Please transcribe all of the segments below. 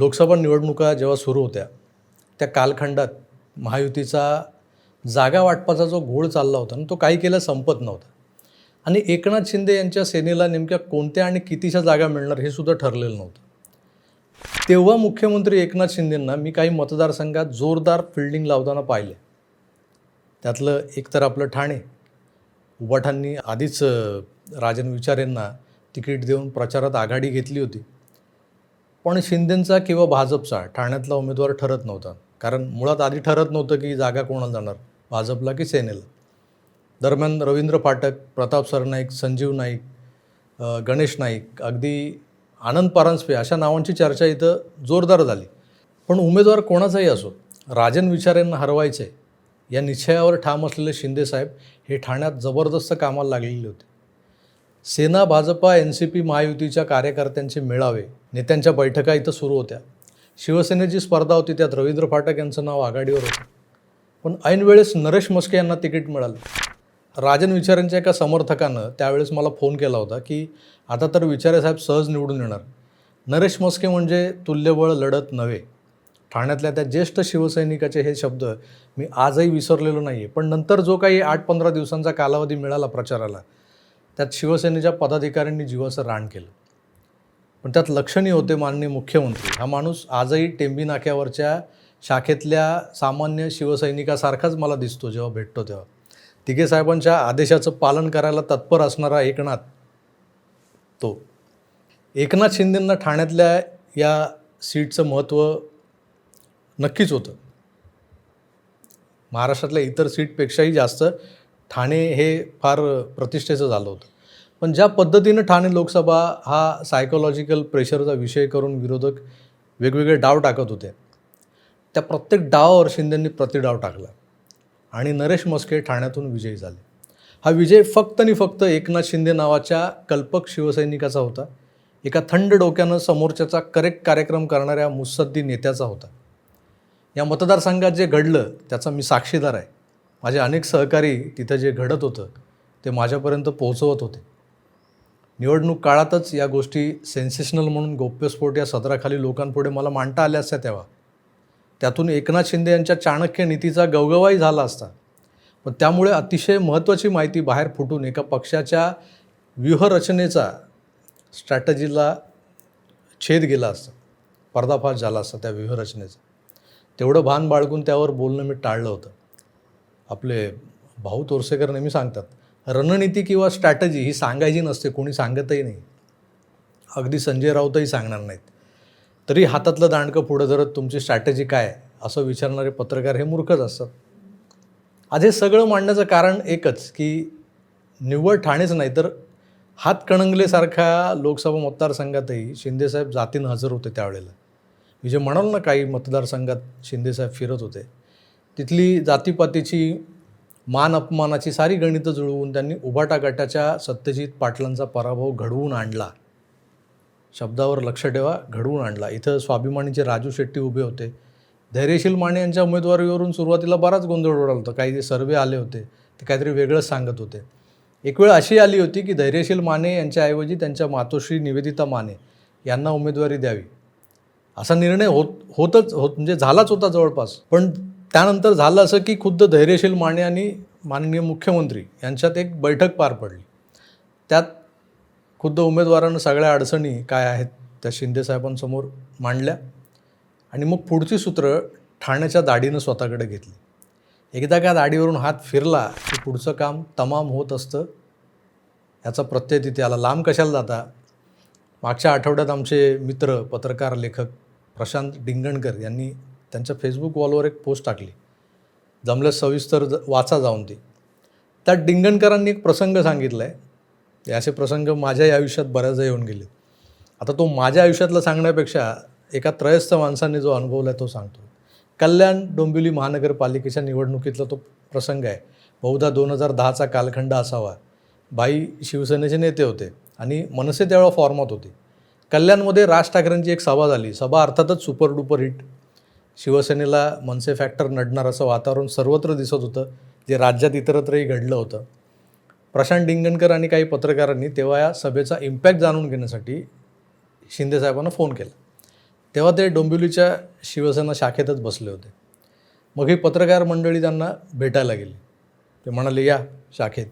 लोकसभा निवडणुका जेव्हा सुरू होत्या त्या कालखंडात महायुतीचा जागा वाटपाचा जो घोळ चालला होता ना तो काही केलं संपत नव्हता. आणि एकनाथ शिंदे यांच्या सेनेला नेमक्या कोणत्या आणि कितीशा जागा मिळणार हे सुद्धा ठरलेलं नव्हतं. तेव्हा मुख्यमंत्री एकनाथ शिंदेंना मी काही मतदारसंघात जोरदार फिल्डिंग लावताना पाहिले. त्यातलं एक तर आपलं ठाणे उबाठांनी आधीच राजन विचारेंना तिकीट देऊन प्रचारात आघाडी घेतली होती. पण शिंदेंचा किंवा भाजपचा ठाण्यातला उमेदवार ठरत नव्हता. कारण मुळात आधी ठरत नव्हतं की जागा कोणाला जाणार भाजपला की सेनेला. दरम्यान रवींद्र फाटक प्रताप सरनाईक संजीव नाईक गणेश नाईक अगदी आनंद परांजपे अशा नावांची चर्चा इथं जोरदार झाली. पण उमेदवार कोणाचाही असो राजन विचारेंना हरवायचे या निश्चयावर ठाम असलेले शिंदेसाहेब हे ठाण्यात जबरदस्त कामाला लागलेले होते. Sena Bhajpa N C P महायुतीच्या कार्यकर्त्यांचे मेळावे नेत्यांच्या बैठका इथं सुरू होत्या. शिवसेनेची स्पर्धा होती त्यात रवींद्र फाटक यांचं नाव आघाडीवर होतं. पण ऐनवेळेस नरेश मस्के यांना तिकीट मिळालं. राजन विचारेंच्या एका समर्थकानं त्यावेळेस मला फोन केला होता की आता तर विचारे साहेब सहज निवडून येणार. नरेश मस्के म्हणजे तुल्यबळ लढत नव्हे. ठाण्यातल्या त्या ज्येष्ठ शिवसैनिकाचे हे शब्द मी आजही विसरलेलो नाही आहे पण नंतर जो काही आठ पंधरा दिवसांचा कालावधी मिळाला प्रचाराला त्यात शिवसेनेच्या पदाधिकाऱ्यांनी जीवाचं रान केलं. पण त्यात लक्षणीय होते माननीय मुख्यमंत्री. हा माणूस आजही टेंबी नाक्यावरच्या शाखेतल्या सामान्य शिवसैनिकासारखाच मला दिसतो जेव्हा भेटतो तेव्हा. तिघे साहेबांच्या आदेशाचं पालन करायला तत्पर असणारा एकनाथ तो. एकनाथ शिंदेंना ठाण्यातल्या या सीटचं महत्त्व नक्कीच होतं. महाराष्ट्रातल्या इतर सीटपेक्षाही जास्त ठाणे हे फार प्रतिष्ठेचं झालं होतं. पण ज्या पद्धतीनं ठाणे लोकसभा हा सायकोलॉजिकल प्रेशरचा विषय करून विरोधक वेगवेगळे डाव टाकत होते त्या प्रत्येक डावावर शिंदेंनी प्रतिडाव टाकला आणि नरेश मस्के ठाण्यातून विजयी झाले. हा विजय फक्त आणि फक्त एकनाथ शिंदे नावाच्या कल्पक शिवसैनिकाचा होता. एका थंड डोक्यानं समोरच्याचा करेक्ट कार्यक्रम करणाऱ्या मुत्सद्दी नेत्याचा होता. या मतदारसंघात जे घडलं त्याचा मी साक्षीदार आहे. माझे अनेक सहकारी तिथं जे घडत होतं ते माझ्यापर्यंत पोहोचवत होते. निवडणूक काळातच या गोष्टी सेन्सेशनल म्हणून गोप्यस्फोट या सदराखाली लोकांपुढे मला मांडता आल्या असत्या तेव्हा. त्यातून एकनाथ शिंदे यांच्या चाणक्य नीतीचा गवगवाही झाला असता. पण त्यामुळे अतिशय महत्त्वाची माहिती बाहेर फुटून एका पक्षाच्या व्यूहरचनेचा स्ट्रॅटजीला छेद गेला असता पर्दाफाश झाला असता त्या व्यूहरचनेचा. तेवढं भान बाळगून त्यावर बोलणं मी टाळलं होतं. आपले भाऊ तोरसेकर नेहमी सांगतात रणनीती किंवा स्ट्रॅटजी ही सांगायची नसते कोणी सांगतही नाही. अगदी संजय राऊतही सांगणार नाहीत. तरी हातातलं दांडकं पुढं धरत तुमची स्ट्रॅटजी काय असं विचारणारे पत्रकार हे मूर्खच असतात. आज हे सगळं मांडण्याचं कारण एकच की निव्वळ ठाणेच नाही तर हातकणंगलेसारख्या लोकसभा मतदारसंघातही शिंदेसाहेब जातीनं हजर होते त्यावेळेला. मी जे म्हणाल ना काही मतदारसंघात शिंदेसाहेब फिरत होते तिथली जातीपातीची मान अपमानाची सारी गणितं जुळवून त्यांनी उभाटा गटाच्या सत्यजित पाटलांचा पराभव घडवून आणला. शब्दावर लक्ष ठेवा घडवून आणला. इथं स्वाभिमानीचे राजू शेट्टी उभे होते. धैर्यशील माने यांच्या उमेदवारीवरून सुरुवातीला बराच गोंधळ उडाला होता. काही जे सर्वे आले होते. ते काहीतरी वेगळंच सांगत होते. एक वेळ अशी आली होती की धैर्यशील माने यांच्याऐवजी त्यांच्या मातोश्री निवेदिता माने यांना उमेदवारी द्यावी. असा निर्णय होत होतच होत म्हणजे झालाच होता जवळपास. पण त्यानंतर झालं असं की खुद्द धैर्यशील माने आणि माननीय मुख्यमंत्री यांच्यात एक बैठक पार पडली. त्यात खुद्द उमेदवारानं सगळ्या अडचणी काय आहेत त्या शिंदेसाहेबांसमोर मांडल्या आणि मग पुढची सूत्र ठाण्याच्या दाढीनं स्वतःकडे घेतली. एकदा का दाढीवरून हात फिरला की पुढचं काम तमाम होत असतं याचा प्रत्यय तिथे आला. लांब कशाला जाता? मागच्या आठवड्यात आमचे मित्र पत्रकार लेखक प्रशांत डिंगणकर यांनी त्यांच्या फेसबुक वॉलवर एक पोस्ट टाकली. जमल्यास सविस्तर ज- वाचा जाऊन ती. त्यात डिंगणकरांनी एक प्रसंग सांगितला आहे हे असे प्रसंग माझ्याही आयुष्यात बऱ्याचदा येऊन गेले. आता तो माझ्या आयुष्यातला सांगण्यापेक्षा एका त्रयस्थ माणसाने जो अनुभवला आहे तो सांगतो. कल्याण डोंबिवली महानगरपालिकेच्या निवडणुकीतला तो प्रसंग आहे. बहुधा दोन हजार दहाचा कालखंड असावा. बाई शिवसेनेचे नेते होते आणि मनसे त्यावेळा फॉर्मात होते. कल्याणमध्ये राज ठाकरेंची एक सभा झाली. सभा अर्थातच सुपर डुपर हिट शिवसेनेला मनसे फॅक्टर नडणार असं वातावरण सर्वत्र दिसत होतं. जे राज्यात इतरत्रही घडलं होतं. प्रशांत डिंगणकर आणि काही पत्रकारांनी तेव्हा या सभेचा इम्पॅक्ट जाणून घेण्यासाठी शिंदेसाहेबांना फोन केला. तेव्हा ते डोंबिवलीच्या शिवसेना शाखेतच बसले होते. मग ही पत्रकार मंडळी त्यांना भेटायला गेली. ते म्हणाले या शाखेत.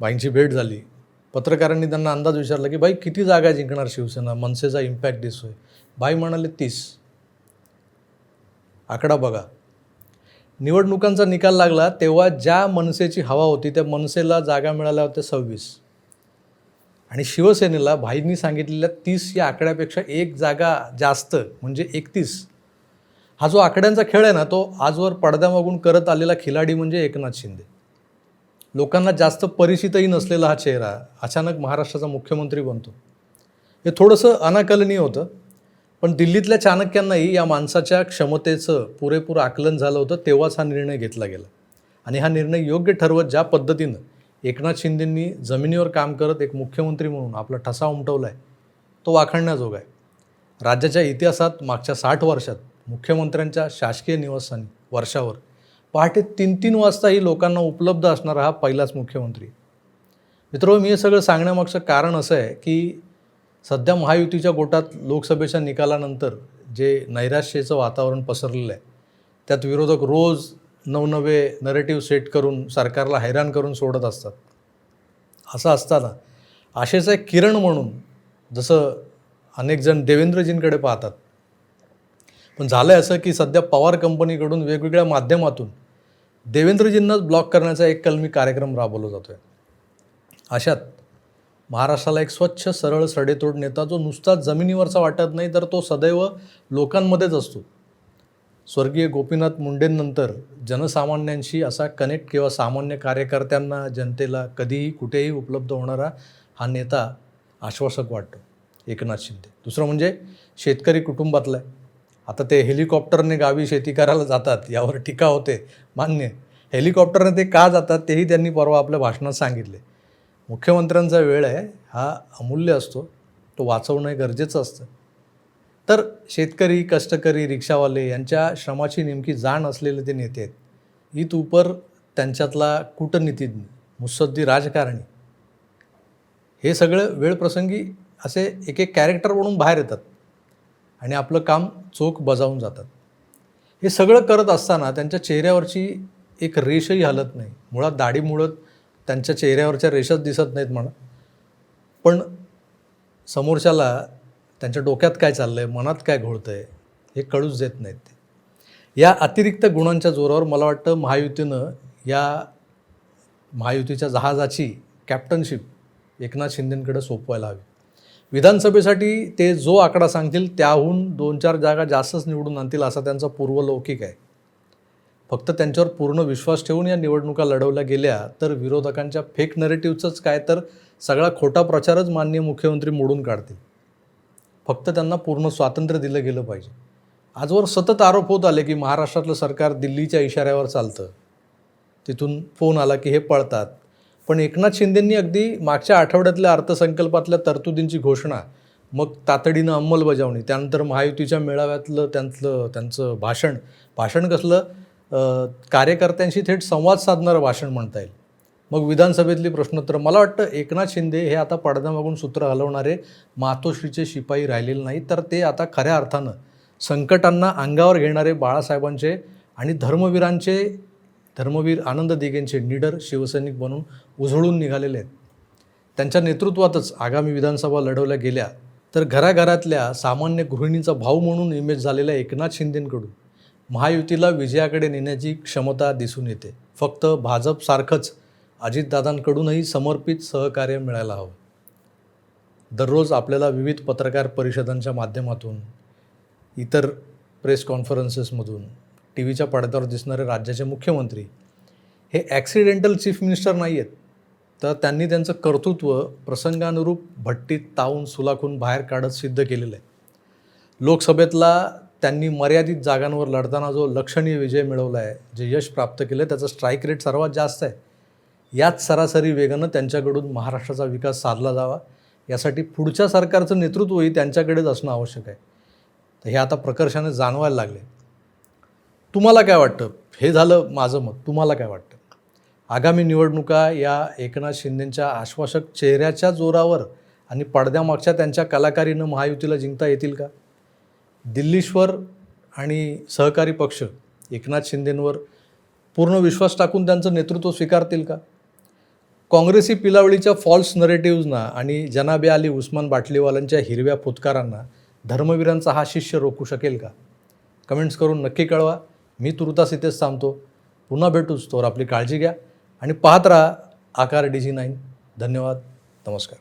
बाईंची भेट झाली. पत्रकारांनी त्यांना अंदाज विचारला की बाई किती जागा जिंकणार शिवसेना? मनसेचा इम्पॅक्ट दिसतोय. बाई म्हणाले तीस. आकडा बघा. निवडणुकांचा निकाल लागला तेव्हा ज्या मनसेची हवा होती त्या मनसेला जागा मिळाल्या होत्या सव्वीस. आणि शिवसेनेला भाईंनी सांगितलेल्या तीस या आकड्यापेक्षा एक जागा जास्त म्हणजे एकतीस. हा जो आकड्यांचा खेळ आहे ना तो आजवर पडद्यामागून करत आलेला खिलाडी म्हणजे एकनाथ शिंदे. लोकांना जास्त परिचितही नसलेला हा चेहरा अचानक महाराष्ट्राचा मुख्यमंत्री बनतो. हे थोडंसं अनाकलनीय होतं. पण दिल्लीतल्या चाणक्यांनाही या माणसाच्या क्षमतेचं पुरेपूर आकलन झालं होतं तेव्हाच हा निर्णय घेतला गेला. आणि हा निर्णय योग्य ठरवत ज्या पद्धतीनं एकनाथ शिंदेंनी जमिनीवर काम करत एक मुख्यमंत्री म्हणून आपला ठसा उमटवला आहे तो वाखाणण्याजोगा आहे. राज्याच्या इतिहासात मागच्या साठ वर्षात मुख्यमंत्र्यांच्या शासकीय निवासस्थानी वर्षावर पहाटे तीन तीन वाजताही लोकांना उपलब्ध असणारा हा पहिलाच मुख्यमंत्री मित्र मी हे सगळं सांगण्यामागचं कारण असं आहे की सध्या महायुतीच्या गोटात लोकसभेच्या निकालानंतर जे नैराश्याचं वातावरण पसरलेलं आहे त्यात विरोधक रोज नवनवे नरेटिव्ह सेट करून सरकारला हैराण करून सोडत असतात. असं असताना आशेचा एक किरण म्हणून जसं अनेक जण देवेंद्रजींकडे पाहतात पण झालं आहे असं की सध्या पवार कंपनीकडून वेगवेगळ्या माध्यमातून देवेंद्रजींनाच ब्लॉक करण्याचा एक कलमी कार्यक्रम राबवला जातो आहे अशात महाराष्ट्राला एक स्वच्छ सरळ सडेतोड नेता जो नुसता जमिनीवरचा वाटत नाही तर तो सदैव लोकांमध्येच असतो. स्वर्गीय गोपीनाथ मुंडेंनंतर जनसामान्यांशी असा कनेक्ट किंवा सामान्य कार्यकर्त्यांना जनतेला कधीही कुठेही उपलब्ध होणारा हा नेता आश्वासक वाटतो. एकनाथ शिंदे. दुसरं म्हणजे शेतकरी कुटुंबातला आहे. आता ते हेलिकॉप्टरने गावी शेती करायला जातात यावर टीका होते. मान्य हेलिकॉप्टरने ते का जातात तेही त्यांनी परवा आपल्या भाषणात सांगितले. मुख्यमंत्र्यांचा वेळ आहे हा अमूल्य असतो. तो वाचवणं हे गरजेचं असतं. तर शेतकरी कष्टकरी रिक्षावाले यांच्या श्रमाची नेमकी जाण असलेले ते नेते आहेत. ईत उपर त्यांच्यातला कूटनीतिज्ञ मुत्सद्दी राजकारणी. हे सगळं वेळप्रसंगी असे एक एक कॅरेक्टर म्हणून बाहेर येतात आणि आपलं काम चोख बजावून जातात. हे सगळं करत असताना त्यांच्या चेहऱ्यावरची एक रेषही हलत नाही. मुळात दाढीमुळं त्यांच्या चेहऱ्यावरच्या रेषाच दिसत नाहीत म्हणा. पण समोरच्याला त्यांच्या डोक्यात काय चाललं आहे मनात काय घोळतं आहे हे कळूच देत नाहीत ते. या अतिरिक्त गुणांच्या जोरावर मला वाटतं महायुतीनं या महायुतीच्या जहाजाची कॅप्टनशिप एकनाथ शिंदेंकडे सोपवायला हवी. विधानसभेसाठी ते जो आकडा सांगतील त्याहून दोन चार जागा जास्तच निवडून आणतील असा त्यांचा पूर्वलौकिक आहे. फक्त त्यांच्यावर पूर्ण विश्वास ठेवून या निवडणुका लढवल्या गेल्या तर विरोधकांच्या फेक नरेटिव्हचंच काय तर सगळा खोटा प्रचारच माननीय मुख्यमंत्री मोडून काढतील. फक्त त्यांना पूर्ण स्वातंत्र्य दिलं गेलं पाहिजे. आजवर सतत आरोप होत आले की महाराष्ट्रातलं सरकार दिल्लीच्या इशाऱ्यावर चालतं. तिथून फोन आला की हे पळतात. पण एकनाथ शिंदेंनी अगदी मागच्या आठवड्यातल्या अर्थसंकल्पातल्या तरतुदींची घोषणा मग तातडीनं अंमलबजावणी त्यानंतर महायुतीच्या मेळाव्यातलं त्यांचं त्यांचं भाषण भाषण कसलं? कार्यकर्त्यांशी थेट संवाद साधणारं भाषण म्हणता येईल. मग विधानसभेतली प्रश्नोत्तर मला वाटतं एकनाथ शिंदे हे आता पडद्यामागून सूत्र हलवणारे मातोश्रीचे शिपाई राहिलेले नाही तर ते आता खऱ्या अर्थानं संकटांना अंगावर घेणारे बाळासाहेबांचे आणि धर्मवीरांचे धर्मवीर आनंद दिगेंचे निडर शिवसैनिक बनून उझळून निघालेले आहेत. त्यांच्या नेतृत्वातच आगामी विधानसभा लढवल्या गेल्या तर घराघरातल्या सामान्य गृहिणीचा भाऊ म्हणून इमेज झालेल्या एकनाथ शिंदेंकडून महायुतीला विजयाकडे नेण्याची क्षमता दिसून येते. फक्त भाजपसारखंच अजितदादांकडूनही समर्पित सहकार्य मिळायला हवं. दररोज आपल्याला विविध पत्रकार परिषदांच्या माध्यमातून इतर प्रेस कॉन्फरन्सेसमधून टी व्हीच्या पडद्यावर दिसणारे राज्याचे मुख्यमंत्री हे ॲक्सिडेंटल चीफ मिनिस्टर नाही आहेत तर त्यांनी त्यांचं कर्तृत्व प्रसंगानुरूप भट्टीत तावून सुलाखून बाहेर काढत सिद्ध केलेलं आहे. लोकसभेतला त्यांनी मर्यादित जागांवर लढताना जो लक्षणीय विजय मिळवला आहे जे यश प्राप्त केलं त्याचा स्ट्राईक रेट सर्वात जास्त आहे. याच सरासरी वेगानं त्यांच्याकडून महाराष्ट्राचा विकास साधला जावा. यासाठी पुढच्या सरकारचं नेतृत्वही त्यांच्याकडेच असणं आवश्यक आहे. तर हे आता प्रकर्षाने जाणवायला लागले. तुम्हाला काय वाटतं? हे झालं माझं मत. तुम्हाला काय वाटतं? आगामी निवडणुका या एकनाथ शिंदेंच्या आश्वासक चेहऱ्याच्या जोरावर आणि पडद्यामागच्या त्यांच्या कलाकारीनं महायुतीला जिंकता येतील का? दिल्लीश्वर आणि सहकारी पक्ष एकनाथ शिंदेंवर पूर्ण विश्वास टाकून त्यांचं नेतृत्व स्वीकारतील का? काँग्रेसी पिलावळीच्या फॉल्स नरेटिव्हजना आणि जनाबे अली उस्मान बाटलीवालांच्या हिरव्या फुतकारांना धर्मवीरांचा हा शिष्य रोखू शकेल का? कमेंट्स करून नक्की कळवा. मी तुर्तास इथेच थांबतो. पुन्हा भेटूच. तोवर आपली काळजी घ्या आणि पाहत राहा आकार डी जी नाईन. धन्यवाद. नमस्कार.